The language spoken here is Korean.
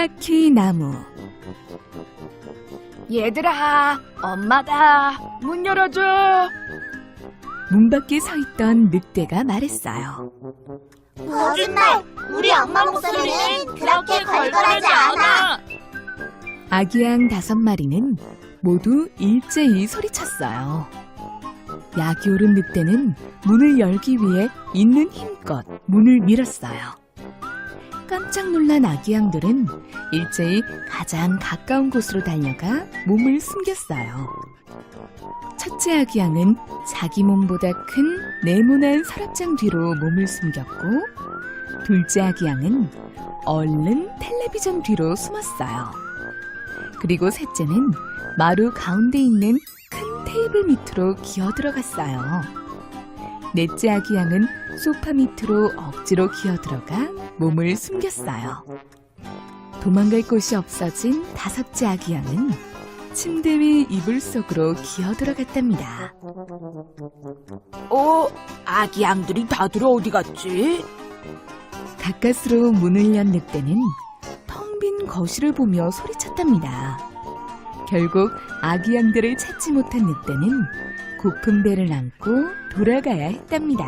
사키 나무 얘들아, 엄마다. 문 열어줘. 문 밖에 서 있던 늑대가 말했어요. 거짓말! 우리 엄마 목소리는 그렇게 걸걸하지 않아! 아기양 다섯 마리는 모두 일제히 소리쳤어요. 약이 오른 늑대는 문을 열기 위해 있는 힘껏 문을 밀었어요. 깜짝 놀란 아기양들은 일제히 가장 가까운 곳으로 달려가 몸을 숨겼어요. 첫째 아기양은 자기 몸보다 큰 네모난 서랍장 뒤로 몸을 숨겼고, 둘째 아기양은 얼른 텔레비전 뒤로 숨었어요. 그리고 셋째는 마루 가운데 있는 큰 테이블 밑으로 기어 들어갔어요. 넷째 아기 양은 소파 밑으로 억지로 기어 들어가 몸을 숨겼어요. 도망갈 곳이 없어진 다섯째 아기 양은 침대 위 이불 속으로 기어 들어갔답니다. 어, 아기 양들이 다들 어디 갔지? 가까스로 문을 연 늑대는 텅 빈 거실을 보며 소리쳤답니다. 결국 아기 양들을 찾지 못한 늑대는 고픈 배를 안고 돌아가야 했답니다.